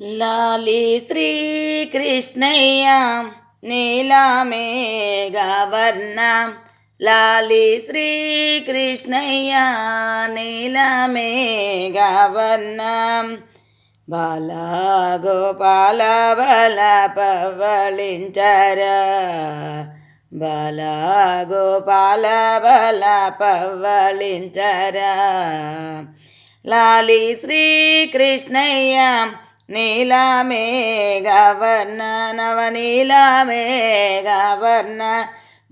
లాలి శ్రీకృష్ణయ్య నీలమేఘవర్ణ లాలి శ్రీకృష్ణయ్య నీలమేఘవర్ణ బాల గోపాల బల పవళించర బాల గోపాల బల పవళించర లాలి శ్రీకృష్ణయ్య నీలమేఘవర్ణ నవనీలమేఘవర్ణ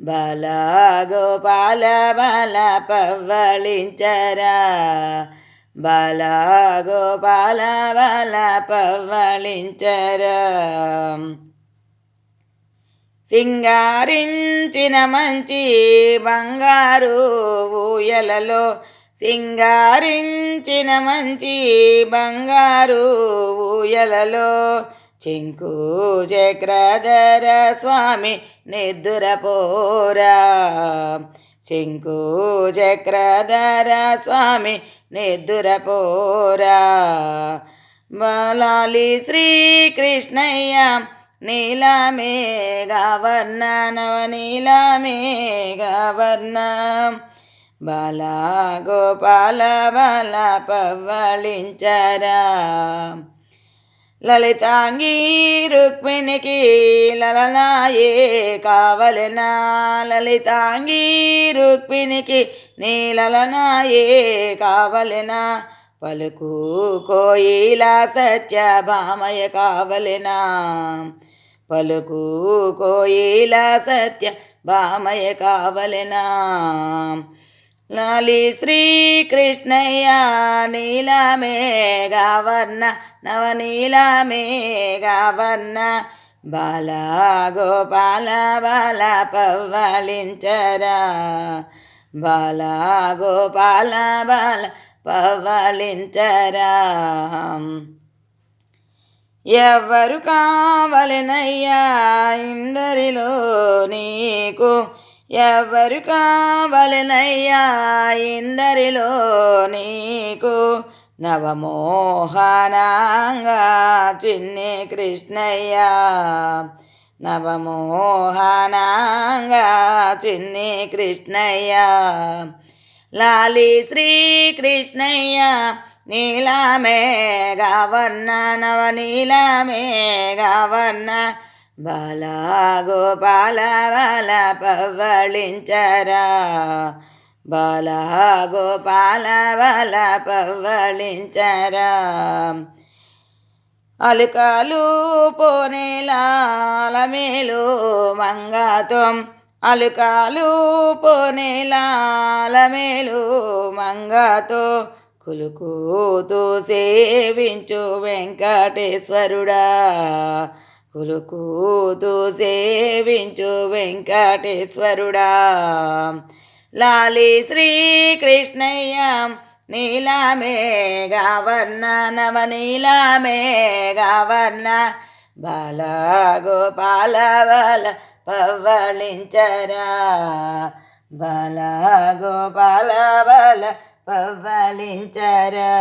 బల గోపాల బల పవ్వళించరా బల గోపాల బల పవ్వళించరా సింగారించిన మంచి బంగారు ఊయలలో సింగారించిన మంచి బంగారు ఊయలలో చెంకు చక్రధర స్వామి నిద్దురపోరా చెంకు చక్రధర స్వామి నిద్దురపోరా బలాలి శ్రీకృష్ణయ్య నీలమేఘవర్ణ నవనీలమేఘవర్ణ బాల గోపాల బాల పవ్వళించరా లలితాంగి రుక్మిణికి లలనాయే కావలెనా. లలితాంగి రుక్మిణికి నీ లలనాయే కావలెనా. పలుకు కోయిల సత్యభామయ కావలెనా. పలుకు కోయిల సత్య భామయ కావలెనా. లాలి శ్రీకృష్ణయ్య నీలమేఘవర్ణ నవనీలమేఘవర్ణ బాల గోపాల బాల పవ్వలించరా బాల గోపాల బాల పవ్వలించరా ఎవరు కావలనయ్యా ఇందరిలో నీకు ఎవరు కావలనయ్యా ఇందరిలో నీకు? నవమోహనాంగా చిన్ని కృష్ణయ్య. నవమోహనాంగా చిన్ని కృష్ణయ్య. లాలి శ్రీకృష్ణయ్య నీలమేఘవర్ణ నవనీలమేఘవర్ణ బాల గోపాల బాల పవ్వళించరా బాల గోపాల బాల పవ్వళించరా అలుకలు పోనేలాల మేలు మంగత్వం అలుకాలు పోనేలాల మేలు మంగతో. కులుకూతూ సేవించు వెంకటేశ్వరుడా. కులుకుతూ సేవించు వెంకటేశ్వరుడా. లాలి శ్రీకృష్ణయ్య నీలమేఘవర్ణ నవనీలమేఘవర్ణ బాల గోపాల బాల పవ్వళించరా. బాల గోపాల బాల పవ్వళించరా.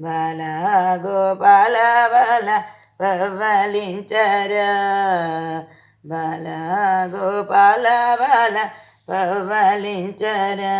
బాల గోపాల బాల పవ్వళించరా బాల గోపాల బాల పవ్వళించరా